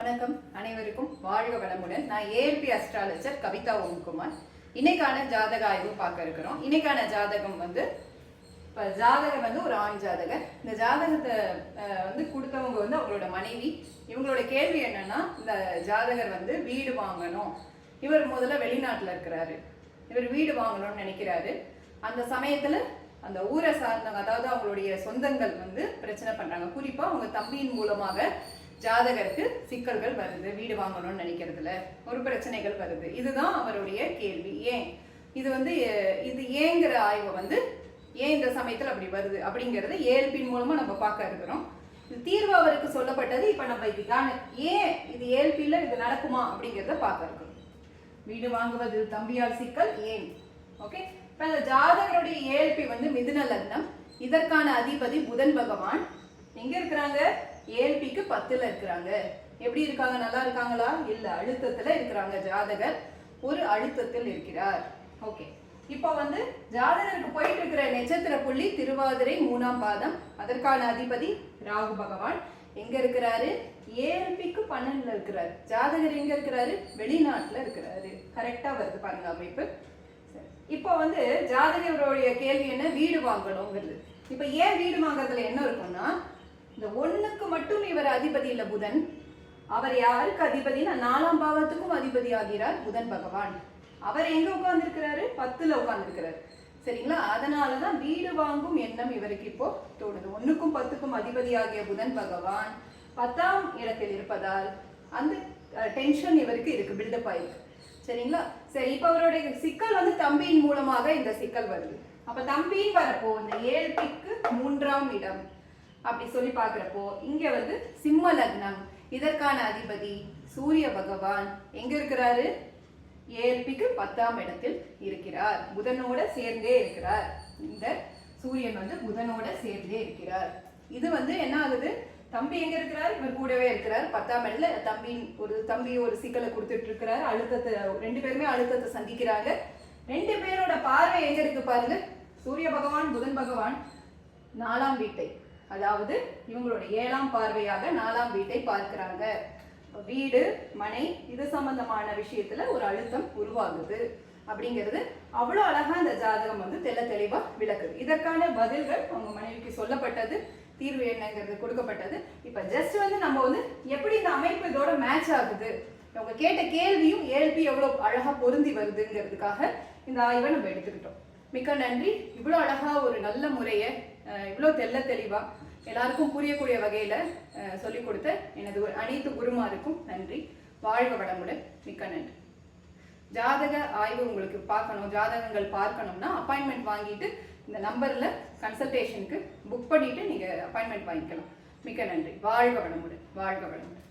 வணக்கம். அனைவருக்கும் வாழ்க வளமுடன். நான் ஏஎல்பி அஸ்ட்ராலஜர் கவிதா ஓம்குமார். இன்னைக்கான ஜாதக ஆய்வு பார்க்க இருக்கிறோம். இன்னைக்கான ஜாதகம் வந்து இப்போ ஜாதகம் வந்து ஒரு ஆண் ஜாதகர். இந்த ஜாதகத்தை வந்து கொடுத்தவங்க வந்து அவங்களோட மனைவி. இவங்களோட கேள்வி என்னன்னா இந்த ஜாதகர் வந்து வீடு வாங்கணும். இவர் முதல்ல வெளிநாட்டில் இருக்கிறாரு. இவர் வீடு வாங்கணும்னு நினைக்கிறாரு. அந்த சமயத்தில் அந்த ஊரை சார்ந்தவங்க அதாவது அவங்களுடைய சொந்தங்கள் வந்து பிரச்சனை பண்ணுறாங்க குறிப்பாக அவங்க தம்பியின் மூலமாக ஜாதகருக்கு சிக்கல்கள் வருது வீடு வாங்கணும்னு நினைக்கிறதுல ஒரு பிரச்சனைகள் வருது. இதுதான் அவருடைய கேள்வி. ஏன்? இது வந்து இது ஏங்கிற ஆய்வை வந்து ஏன் இந்த சமயத்தில் அப்படி வருது அப்படிங்கிறது ஏல்பின் மூலமா நம்ம பார்க்க இருக்கிறோம். இது தீர்வு அவருக்கு சொல்லப்பட்டது இப்ப நம்ம இதுக்கான ஏன் இது ஏழ்பியில் இது நடக்குமா அப்படிங்கிறத பார்க்க இருக்கிறோம். வீடு வாங்குவது தம்பியால் சிக்கல் ஏன்? ஓகே இப்ப அந்த ஜாதகருடைய ஏல்பி வந்து மிதுன லக்னம். இதற்கான அதிபதி புதன் பகவான். எங்க இருக்கிறாங்க? ஏழ்பிக்கு பத்துல இருக்கிறாங்க. எப்படி இருக்காங்க? நல்லா இருக்காங்களா? இல்ல அழுத்தத்துல இருக்கிறாங்க. ஜாதகர் ஒரு அழுத்தத்தில் இருக்கிறார். ஓகே. இப்போ வந்து ஜாதகருக்கு போயிட்டு இருக்கிற நட்சத்திர புள்ளி திருவாதிரை மூணாம் பாதம். அதற்கான அதிபதி ராகு பகவான். எங்க இருக்கிறாரு? ஏஎல்பிக்கு பன்னெண்டுல இருக்கிறாரு. ஜாதகர் எங்க இருக்கிறாரு? வெளிநாட்டுல இருக்கிறாரு. கரெக்டா வருது பாருங்க அமைப்பு. சரி. இப்போ வந்து ஜாதகருடைய கேள்வி என்ன? வீடு வாங்கணுங்கிறது. இப்போ ஏன் வீடு வாங்குறதுல என்ன இந்த ஒண்ணுக்கு மட்டும் இவர் அதிபதி இல்ல புதன். அவர் யாருக்கு அதிபதினா நாலாம் பாவத்துக்கும் அதிபதி ஆகிறார் புதன் பகவான். அவர் எங்க உட்கார்ந்துருக்கிறாரு? பத்துல உட்கார்ந்துருக்கிறாரு. சரிங்களா? அதனாலதான் வீடு வாங்கும் எண்ணம் இவருக்கு இப்போ தோணுது. ஒண்ணுக்கும் பத்துக்கும் அதிபதி ஆகிய புதன் பகவான் பத்தாம் இடத்தில் இருப்பதால் அந்த டென்ஷன் இவருக்கு இருக்கு பில்டப் ஆயிருக்கு. சரிங்களா? சரி இப்போ அவருடைய சிக்கல் வந்து தம்பியின் மூலமாக இந்த சிக்கல் வருது. அப்ப தம்பின்னு வரப்போ இந்த ஏழ்பிக்கு மூன்றாம் இடம். அப்படி சொல்லி பார்க்குறப்போ இங்க வந்து சிம்ம லக்னம். இதற்கான அதிபதி சூரிய பகவான். எங்க இருக்கிறாரு? ஏற்பிக்கு பத்தாம் இடத்தில் இருக்கிறார். புதனோட சேர்ந்தே இருக்கிறார். இந்த சூரியன் வந்து புதனோட சேர்ந்தே இருக்கிறார். இது வந்து என்ன ஆகுது? தம்பி எங்க இருக்கிறார்? இவர் கூடவே இருக்கிறார். பத்தாம் இடத்துல தம்பி ஒரு தம்பி ஒரு சிக்கலை கொடுத்துட்டு இருக்கிறார். அழுத்தத்தை ரெண்டு பேருமே அழுத்தத்தை சந்திக்கிறாங்க. ரெண்டு பேரோட பார்வை எங்க இருக்கு பாருங்க. சூரிய பகவான் புதன் பகவான் நாலாம் வீட்டை. அதாவது இவங்களோட ஏழாம் பார்வையாக நாலாம் வீட்டை பார்க்கிறாங்க. வீடு மனை இது சம்பந்தமான விஷயத்துல ஒரு அழுத்தம் உருவாகுது. அப்படிங்கிறது அவ்வளோ அழகா அந்த ஜாதகம் வந்து தெள்ள தெளிவா விளக்குது. இதற்கான பதில்கள் அவங்க மனைவிக்கு சொல்லப்பட்டது தீர்வு என்னங்கிறது கொடுக்கப்பட்டது. இப்போ ஜஸ்ட் வந்து நம்ம வந்து எப்படி இந்த அமைப்பு இதோட மேட்ச் ஆகுது? அவங்க கேட்ட கேள்வியும் ஏழ்பி எவ்வளோ அழகாக பொருந்தி வருதுங்கிறதுக்காக இந்த ஆய்வை நம்ம எடுத்துக்கிட்டோம். மிக்க நன்றி. இவ்வளோ அழகாக ஒரு நல்ல முறையை இவ்வளோ தெல்ல தெளிவாக எல்லாருக்கும் புரியக்கூடிய வகையில் சொல்லிக் கொடுத்த எனது அனைத்து குருமாருக்கும் நன்றி. வாழ்க வளமுடன். மிக்க நன்றி. ஜாதக ஆய்வு உங்களுக்கு பார்க்கணும் ஜாதகங்கள் பார்க்கணும்னா அப்பாயின்மெண்ட் வாங்கிட்டு இந்த நம்பரில் கன்சல்டேஷனுக்கு புக் பண்ணிவிட்டு நீங்கள் அப்பாயின்மெண்ட் வாங்கிக்கலாம். மிக்க நன்றி. வாழ்க வளமுடன். வாழ்க வளமுடன்.